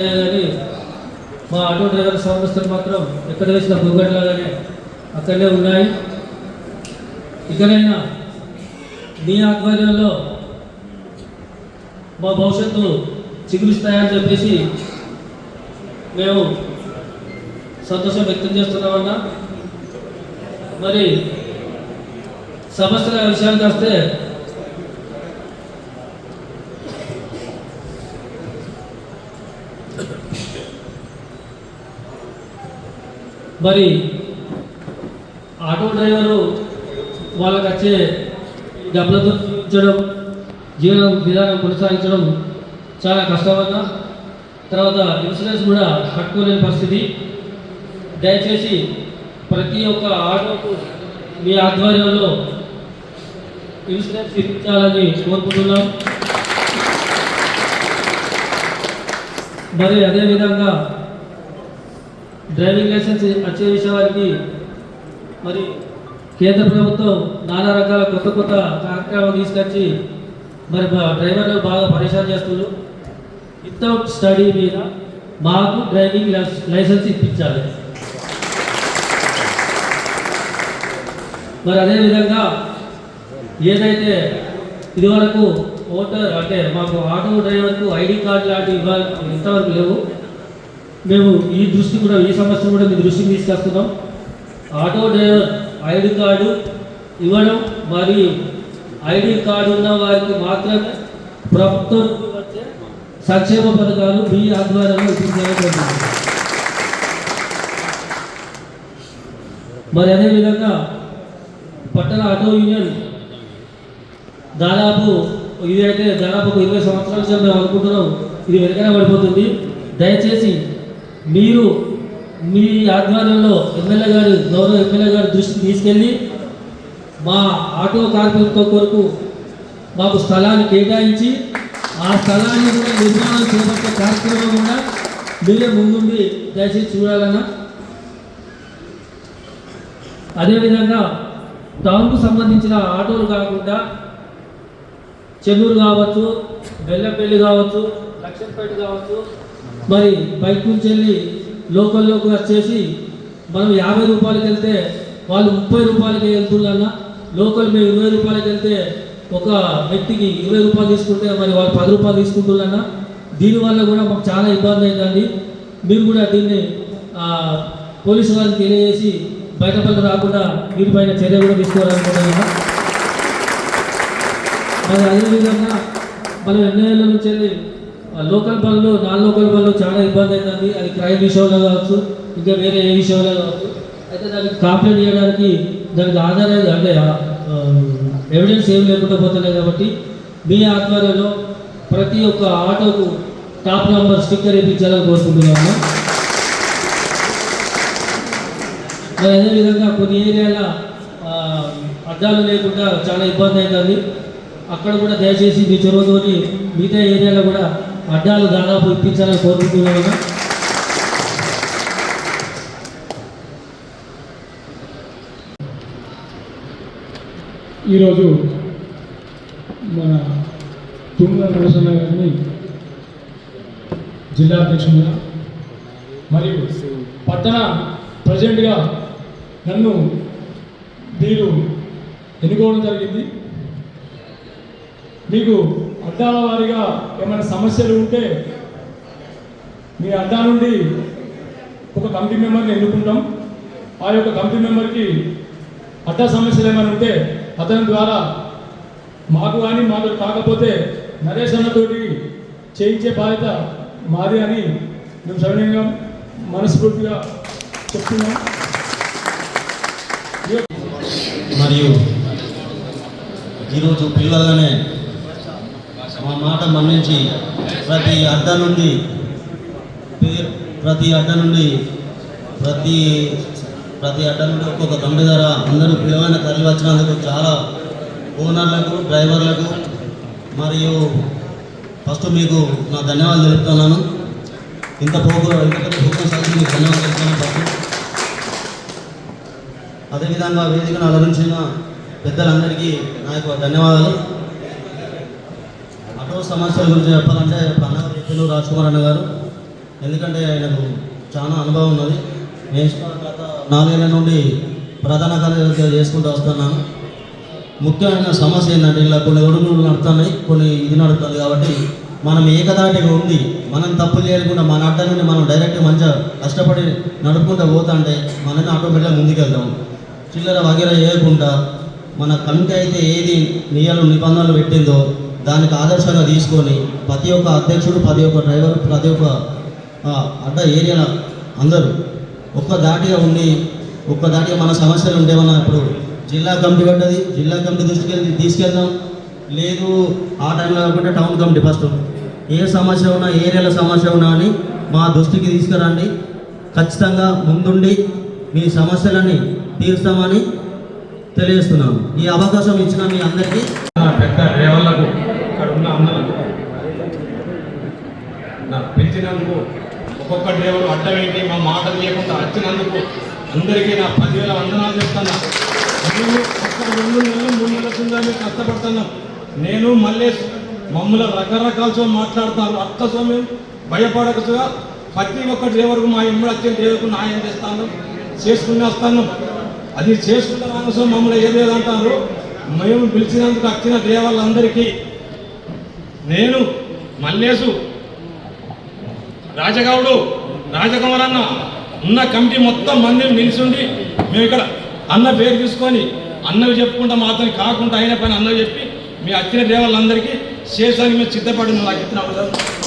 కానీ మా auto driver సంస్థలు మాత్రం ఎక్కడ వేసిన భూగడ్లాగానే అక్కడనే ఉన్నాయి. ఇకనైనా మీ ఆధ్వర్యంలో మా భవిష్యత్తు చిగురిస్తాయని చెప్పేసి మేము సంతోషం వ్యక్తం చేస్తున్నామన్నా మరి సమస్యల విషయానికి వస్తే మరి ఆటో డ్రైవరు వాళ్ళకి వచ్చే డబ్బులతో చూపించడం జీవన విధానం కొనసాగించడం చాలా కష్టమన్న తర్వాత ఇన్సూరెన్స్ కూడా కట్టుకోలేని పరిస్థితి. దయచేసి ప్రతి ఒక్క ఆటోకు మీ ఆధ్వర్యంలో ఇన్సూరెన్స్ ఇప్పించాలని కోరుకుంటున్నాం. మరి అదేవిధంగా డ్రైవింగ్ లైసెన్స్ వచ్చే విషయానికి మరి కేంద్ర ప్రభుత్వం నానా రకాల కొత్త కొత్త కార్యక్రమాలు తీసుకొచ్చి మరి డ్రైవర్లు బాగా పరేషాన్ చేస్తున్నారు. వితౌట్ స్టడీ మీద మాకు డ్రైవింగ్ లైసెన్స్ ఇప్పించాలి. మరి అదేవిధంగా ఏదైతే ఇదివరకు ఓటర్ అంటే మాకు ఆటో డ్రైవర్కు ఐడి కార్డు లాంటివి ఇవ్వాలి ఇంతవరకు లేవు. మేము ఈ దృష్టి కూడా ఈ సమస్య కూడా మీ దృష్టికి తీసుకొస్తున్నాం. ఆటో డ్రైవర్ ఐడి కార్డు ఇవ్వడం మరియు ఐడి కార్డు ఉన్న వారికి మాత్రమే ప్రభుత్వం వచ్చే సంక్షేమ పథకాలు మీ ఆధ్వర్యంలో ఇప్పించాలని మరి అదేవిధంగా పట్టణ ఆటో యూనియన్ దాదాపు ఇది అయితే దాదాపు ఒక ఇరవై సంవత్సరాల నుంచి మేము అనుకుంటున్నాం ఇది వెనకనే పడిపోతుంది. దయచేసి మీరు మీ ఆధ్వర్యంలో ఎమ్మెల్యే గారు గౌరవ ఎమ్మెల్యే గారి దృష్టికి తీసుకెళ్ళి మా ఆటో కార్మికుల కొరకు మాకు స్థలాన్ని కేటాయించి ఆ స్థలాన్ని కూడా నిర్మాణం చేపట్టే కార్యక్రమం కూడా మీరే ముందుండి దయచేసి చూడాలన్నా. అదేవిధంగా టౌన్కు సంబంధించిన ఆటోలు కాకుండా చెన్నూరు కావచ్చు బెల్లపల్లి కావచ్చు లక్షంపేట కావచ్చు మరి బయట నుంచి వెళ్ళి లోకల్లోకి వచ్చేసి మనం యాభై రూపాయలకి వెళ్తే వాళ్ళు ముప్పై రూపాయలకి వెళ్తున్నా లోకల్ మేము ఇరవై రూపాయలకి వెళ్తే ఒక వ్యక్తికి ఇరవై రూపాయలు తీసుకుంటే మరి వాళ్ళు పది రూపాయలు తీసుకుంటున్నా దీనివల్ల కూడా మాకు చాలా ఇబ్బంది అవుతుంది మీరు కూడా దీన్ని పోలీసు వారికి తెలియజేసి బయట పనులు రాకుండా వీటిపైన చర్య కూడా తీసుకోవాలనుకుంటున్నాను మరి అదేవిధంగా మనం ఎన్నో ఏళ్ళ నుంచి వెళ్ళి లోకల్ పనులు నాన్ లోకల్ పనులు చాలా ఇబ్బంది అవుతుంది. అది క్రైమ్ విషయంలో కావచ్చు ఇంకా వేరే ఏ విషయంలో కావచ్చు. అయితే దానికి కంప్లైంట్ చేయడానికి దానికి ఆధారం అంటే ఎవిడెన్స్ ఏం లేకుండా పోతున్నాయి కాబట్టి మీ ఆధ్వర్యంలో ప్రతి ఒక్క ఆటోకు టాప్ నంబర్ స్టిక్కర్ ఇప్పించాలని కోరుకుంటున్నాను మరి అదేవిధంగా కొన్ని ఏరియాల అద్దాలు లేకుండా చాలా ఇబ్బంది అవుతుంది. అక్కడ కూడా దయచేసి మీ చొరవతోని మిగతా ఏరియాలో కూడా అడ్డాలు దాదాపు ఇప్పించాలని కోరుకుంటున్నాను. ఈరోజు మన తుంగ నరసన్న గారిని జిల్లా అధ్యక్షునిగా మరియు పట్టణ ప్రజెంట్గా నన్ను మీరు ఎన్నుకోవడం జరిగింది. మీకు అద్దాల వారిగా ఏమైనా సమస్యలు ఉంటే మీ అద్దా నుండి ఒక కమిటీ మెంబర్ని ఎన్నుకుంటాం. ఆ యొక్క కమిటీ మెంబర్కి అడ్డా సమస్యలు ఏమైనా ఉంటే అతని ద్వారా మాకు కానీ మాకు కాకపోతే నరేష్ అన్నతోటి చేయించే బాధ్యత మాది అని మేము సవినయంగా మనస్ఫూర్తిగా చెప్తున్నాం. మరియు ఈరోజు పిల్లలనే మా మాట మన్నించి ప్రతి అడ్డ నుండి పేరు ప్రతి అడ్డ నుండి ప్రతి ప్రతి అడ్డ నుండి ఒక్కొక్క కమిటీ ధర అందరూ ప్రియమైన తరలి వచ్చినందుకు చాలా ఓనర్లకు డ్రైవర్లకు మరియు ఫస్ట్ మీకు నా ధన్యవాదాలు తెలుపుతున్నాను. ఇంత పోగు ఇంత ప్రోగ్రాం సాధించి మీకు ధన్యవాదాలు తెలుపుతున్నాను ఫస్ట్. అదేవిధంగా వేదికను అలరించిన పెద్దలందరికీ నా యొక్క ధన్యవాదాలు. సమస్యల గురించి చెప్పాలంటే పన్నగ చెప్పిన రాజ్ కుమార్ అన్న గారు. ఎందుకంటే ఆయనకు చాలా అనుభవం ఉన్నది. నేను గత నాలుగేళ్ళ నుండి ప్రధాన కార్యదర్శిగా చేసుకుంటూ వస్తున్నాను. ముఖ్యమైన సమస్య ఏంటంటే ఇలా కొన్ని ఒడుగులు నడుతున్నాయి కొన్ని ఇది నడుతుంది కాబట్టి మనం ఏకదాటిగా ఉండి మనం తప్పు చేయకుండా మన అడ్డ నుండి మనం డైరెక్ట్ మంచిగా కష్టపడి నడుపుకుంటూ పోతుంటే మనమే ఆటోమేటిక్గా ముందుకెళ్తాం. చిల్లర వగేర చేయకుండా మన కమిటీ అయితే ఏది నియలు నిబంధనలు పెట్టిందో దానికి ఆదర్శంగా తీసుకొని ప్రతి ఒక్క అధ్యక్షుడు ప్రతి ఒక్క డ్రైవర్ ప్రతి ఒక్క అడ్డ ఏరియా అందరూ ఒక్క దాటిగా ఉండి ఒక్క దాటిగా మన సమస్యలు ఉండేమన్నా ఇప్పుడు జిల్లా కమిటీ పడ్డది జిల్లా కమిటీ దృష్టికి వెళ్ళి తీసుకెళ్దాం. లేదు ఆ టైంలో కాకుండా టౌన్ కమిటీ ఫస్ట్. ఏ సమస్య ఉన్నా ఏరియాల సమస్య ఉన్నా అని మా దృష్టికి తీసుకురండి. ఖచ్చితంగా ముందుండి మీ సమస్యలన్నీ తీరుస్తామని తెలియజేస్తున్నాను. ఈ అవకాశం ఇచ్చిన మీ అందరికీ నా పెద్ద డ్రైవర్లకు ఇక్కడ ఉన్న అందరికి వచ్చినందుకు ఒక్కొక్క డ్రైవర్ అడ్డం ఏంటి? మా మాటలు లేకుండా వచ్చినందుకు అందరికీ నా పదివేల వందనాలు చెప్తున్నా. మేము ఒక్క రెండు నెలలు మూడు నెలల కింద మేము కష్టపడుతున్నాం. నేను మళ్ళీ మమ్మల్ని రకరకాలతో మాట్లాడతాను అర్థ మేము భయపడకగా ప్రతి ఒక్క డ్రైవర్కు మా ఎమ్మడి వచ్చిన డ్రైవర్కు న్యాయం చేస్తాను చేసుకుని వస్తాను. అది చేసుకున్న రామస్వామి మమ్మల్ని ఏదేదో అంటారు మేము పిలిచినందుకు వచ్చిన డ్రైవర్లందరికీ నేను మల్లేసు రాజగౌడు రాజకుమారన్న ఉన్న కమిటీ మొత్తం మందిని నిలిచిండి మేము ఇక్కడ అన్న పేరు తీసుకొని అన్నవి చెప్పుకుంటా మాత్రం కాకుండా అయిన పని అన్నవి చెప్పి మీ అచ్చిన దేవాళ్ళందరికీ శేషానికి మేము సిద్ధపడి నాకు ఇచ్చిన అవసరం